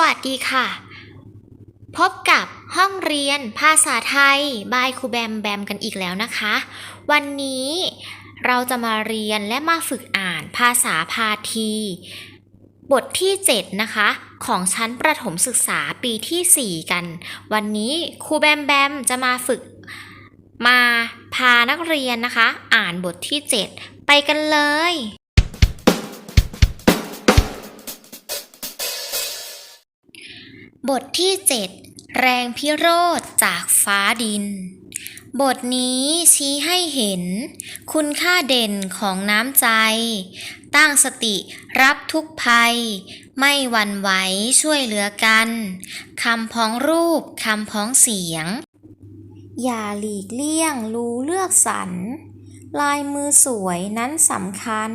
วัสดีค่ะ พบกับห้องเรียนภาษาไทย บายครูแบมแบมกันอีกแล้วนะคะ วันนี้เราจะมาเรียนและมาฝึกอ่านภาษาพาที บทที่ 7 นะคะ ของชั้นประถมศึกษาปีที่ 4 กัน วันนี้ครูแบมแบมจะมาฝึกมาพานักเรียนนะคะ อ่านบทที่ 7 ไปกันเลย บทที่ 7 แรงพิโรธจากฟ้าดิน บทนี้ชี้ให้เห็น คุณค่าเด่นของน้ำใจ ตั้งสติรับทุกภัย ไม่หวั่นไหวช่วยเหลือกัน คำพ้องรูปคำพ้องเสียง อย่าหลีกเลี่ยงรู้เลือกสรรลายมือสวยนั้นสำคัญ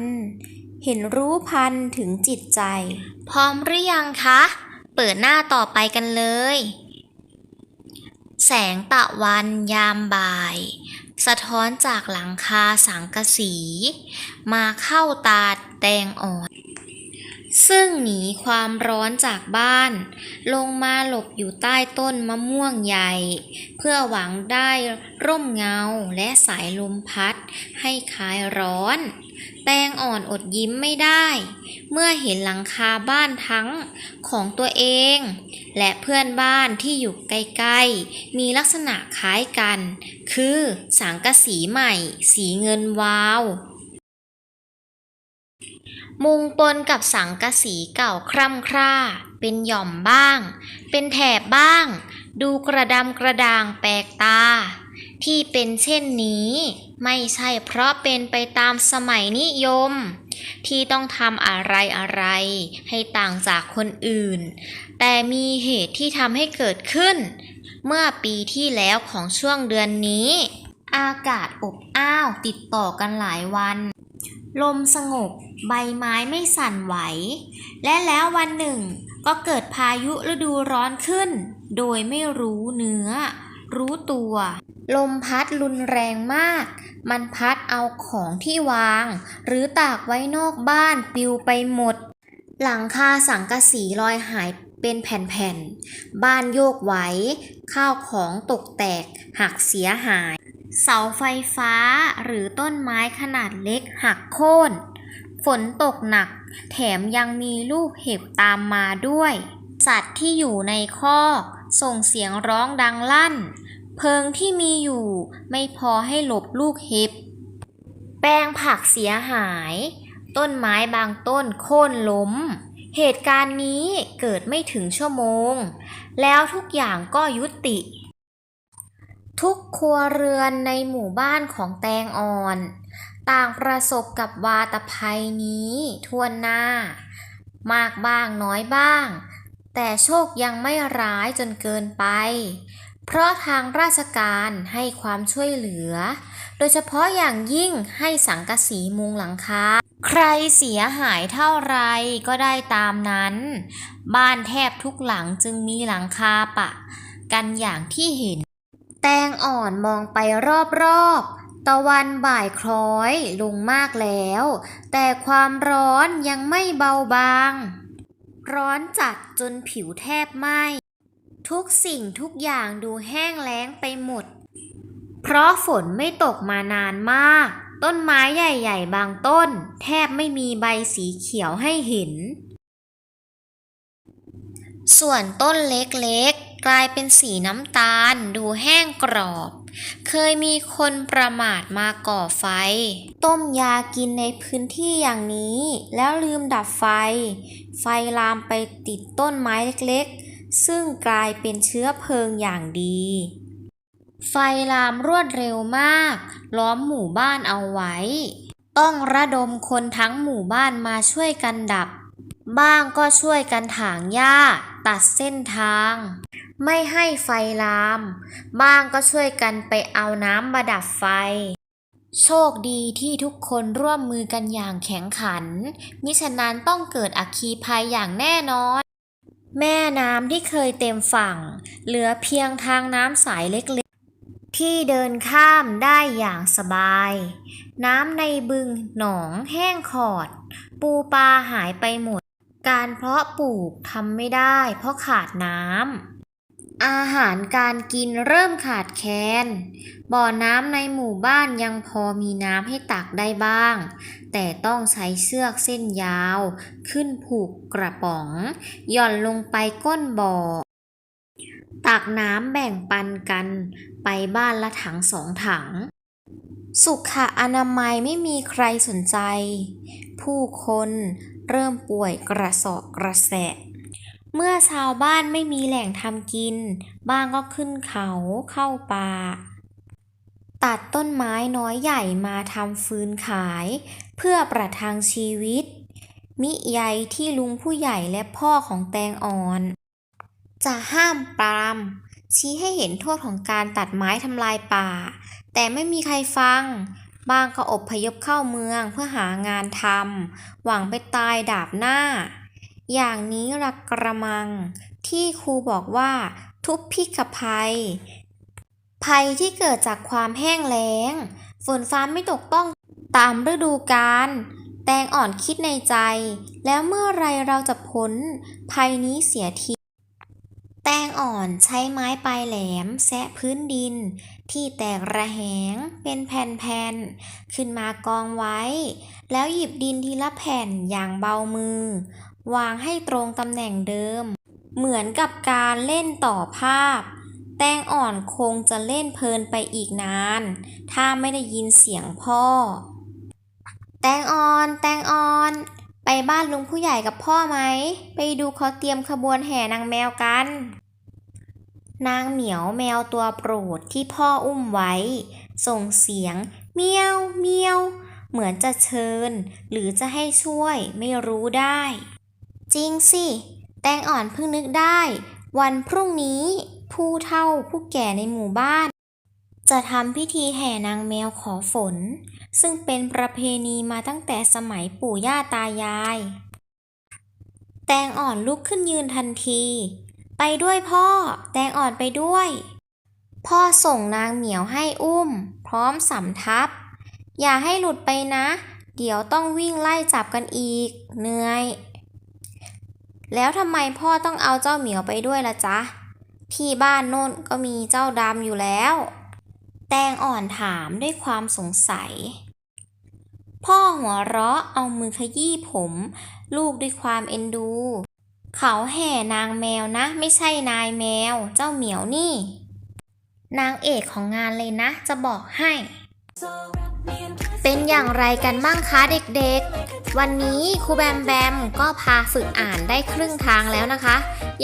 เห็นรู้พันถึงจิตใจ พร้อมหรือยังคะ ปิดหน้าต่อไปกันเลย แสงตะวันยามบ่าย สะท้อนจากหลังคาสังกะสี มาเข้าตาแดงอ่อน ซึ่งหนีความร้อนจากบ้าน ลงมาหลบอยู่ใต้ต้นมะม่วงใหญ่ เพื่อหวังได้ร่มเงาและสายลมพัดให้คลายร้อน แตงอ่อนอดยิ้มไม่ได้ เมื่อเห็นหลังคาบ้านทั้งของตัวเอง และเพื่อนบ้านที่อยู่ใกล้ๆ มีลักษณะคล้ายกัน คือสังกะสีใหม่ สีเงินวาว มุงปนกับสังกะสีเก่าคร่ำคร่า เป็นหย่อมบ้าง เป็นแถบบ้าง ดูกระดำกระด่างแปลกตา ที่เป็นเช่นนี้ ไม่ใช่เพราะเป็นไปตามสมัยนิยม ที่ต้องทำอะไรอะไรให้ต่างจากคนอื่น แต่มีเหตุที่ทำให้เกิดขึ้น เมื่อปีที่แล้วของช่วงเดือนนี้ อากาศอบอ้าวติดต่อกันหลายวัน ลมสงบใบไม้ไม่สั่นไหว และแล้ววันหนึ่งก็เกิดพายุฤดูร้อนขึ้น โดยไม่รู้เนื้อ รู้ตัว ลมพัดรุนแรงมาก มันพัดเอาของที่วาง หรือตากไว้นอกบ้านปลิวไปหมด หลังคาสังกะสีลอยหายเป็นแผ่นๆ บ้านโยกไหว ข้าวของตกแตก หักเสียหาย เสาไฟฟ้าหรือต้นไม้ขนาดเล็กหักโค่น ฝนตกหนัก แถมยังมีลูกเห็บตามมาด้วย สัตว์ที่อยู่ในคอก ส่งเสียงร้องดังลั่น เพิงที่มีอยู่ไม่พอให้หลบลูกเห็บ แปลงผักเสียหาย ต้นไม้บางต้นโค่นล้ม เหตุการณ์นี้เกิดไม่ถึงชั่วโมง แล้วทุกอย่างก็ยุติ ทุกครัวเรือนในหมู่บ้านของแตงอ่อน ต่างประสบกับวาตภัยนี้ทั่วหน้า มากบ้างน้อยบ้าง แต่โชคยังไม่ร้ายจนเกินไป เพราะทางราชการให้ความช่วยเหลือ โดยเฉพาะอย่างยิ่งให้สังกะสีมุงหลังคา ใครเสียหายเท่าไรก็ได้ตามนั้น บ้านแทบทุกหลังจึงมีหลังคาปะ กันอย่างที่เห็น แตงอ่อนมองไปรอบๆตะวันบ่ายคล้อยลงมากแล้ว แต่ความร้อนยังไม่เบาบาง ร้อนจัดจนผิวแทบไหม้ทุกสิ่งทุกอย่างดูแห้งแล้งไปหมด เพราะฝนไม่ตกมานานมาก ต้นไม้ใหญ่ ๆ บางต้น แทบไม่มีใบสีเขียวให้เห็น ส่วนต้นเล็กๆกลายเป็นสีน้ำตาลดูแห้งกรอบ เคยมีคนประมาทมาก่อไฟ ต้มยากินในพื้นที่อย่างนี้ แล้วลืมดับไฟ ไฟลามไปติดต้นไม้เล็กๆ ซึ่งกลายเป็นเชื้อเพลิงอย่างดี ไฟลามรวดเร็วมาก ล้อมหมู่บ้านเอาไว้ ต้องระดมคนทั้งหมู่บ้านมาช่วยกันดับ บ้างก็ช่วยกันถางหญ้า ตัดเส้นทาง ไม่ให้ไฟลาม บ้างก็ช่วยกันไปเอาน้ำมาดับไฟ โชคดีที่ทุกคนร่วมมือกันอย่างแข็งขัน มิฉะนั้นต้องเกิดอัคคีภัยอย่างแน่นอน แม่น้ำที่เคยเต็มฝั่ง เหลือเพียงทางน้ำสายเล็กๆ ที่เดินข้ามได้อย่างสบาย น้ำในบึงหนองแห้งขอด ปูปลาหายไปหมดการเพาะปลูกทำไม่ได้เพราะขาดน้ำ อาหารการกินเริ่มขาดแคลน บ่อน้ำในหมู่บ้านยังพอมีน้ำให้ตักได้บ้าง แต่ต้องใช้เชือกเส้นยาว ขึ้นผูกกระป๋อง หย่อนลงไปก้นบ่อ ตักน้ำแบ่งปันกันไปบ้านละถังสองถัง สุขอนามัยไม่มีใครสนใจ ผู้คนเริ่มป่วยกระสอบกระแสะ เมื่อชาวบ้านไม่มีแหล่งทำกิน บ้างก็ขึ้นเขาเข้าป่า ตัดต้นไม้น้อยใหญ่มาทำฟืนขาย เพื่อประทังชีวิต มิใยที่ลุงผู้ใหญ่และพ่อของแตงอ่อน จะห้ามปรามชี้ให้เห็นโทษของการตัดไม้ทำลายป่า แต่ไม่มีใครฟังบางก็อบพยพเข้าเมืองเพื่อหางานทำหวังไปตายดาบหน้า อย่างนี้รักกระมัง ที่ครูบอกว่า ทุพพิกภัย ภัยที่เกิดจากความแห้งแล้ง ฝนฟ้าไม่ตกต้องตามฤดูกาลแตงอ่อนคิดในใจ แล้วเมื่อไรเราจะพ้น ภัยนี้เสียทีแตงอ่อนใช้ไม้ปลายแหลมแซะพื้นดิน ที่แตกระแหงเป็นแผ่นๆ ขึ้นมากองไว้ แล้วหยิบดินทีละแผ่นอย่างเบามือ วางให้ตรงตำแหน่งเดิม เหมือนกับการเล่นต่อภาพ แตงอ่อนคงจะเล่นเพลินไปอีกนาน ถ้าไม่ได้ยินเสียงพ่อ แตงอ่อน แตงอ่อน ไปบ้านลุงผู้ใหญ่กับพ่อไหม ไปดูเขาเตรียมขบวนแห่นางแมวกัน นางเหมียวแมวตัวโปรดที่พ่ออุ้มไว้ ส่งเสียง เมียว เมียวเหมือนจะเชิญ หรือจะให้ช่วยไม่รู้ได้ จริงสิ แตงอ่อนเพิ่งนึกได้ วันพรุ่งนี้ผู้เฒ่าผู้แก่ในหมู่บ้าน จะทำพิธีแห่นางแมวขอฝน ซึ่งเป็นประเพณีมาตั้งแต่สมัยปู่ย่าตายาย แตงอ่อนลุกขึ้นยืนทันที ไปด้วยพ่อ แตงอ่อนไปด้วย พ่อส่งนางเหมียวให้อุ้ม พร้อมสำทับ อย่าให้หลุดไปนะ เดี๋ยวต้องวิ่งไล่จับกันอีก เหนื่อย แล้วทำไมพ่อต้องเอาเจ้าเหมียวไปด้วยละจ๊ะ ที่บ้านโน่นก็มีเจ้าดำอยู่แล้ว แตงอ่อนถามด้วยความสงสัย พ่อหัวเราะเอามือขยี้ผม ลูกด้วยความเอ็นดู เขาแห่นางแมวนะ ไม่ใช่นายแมว เจ้าเหมียวนี่ นางเอกของงานเลยนะ จะบอกให้ เป็นอย่างไรกันบ้างคะเด็กๆ วันนี้ครูแบมแบมก็พาฝึกอ่านได้ครึ่งทางแล้วนะคะ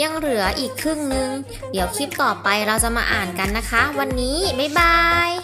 ยังเหลืออีกครึ่งนึง เดี๋ยวคลิปต่อไปเราจะมาอ่านกันนะคะ วันนี้ บ๊ายบาย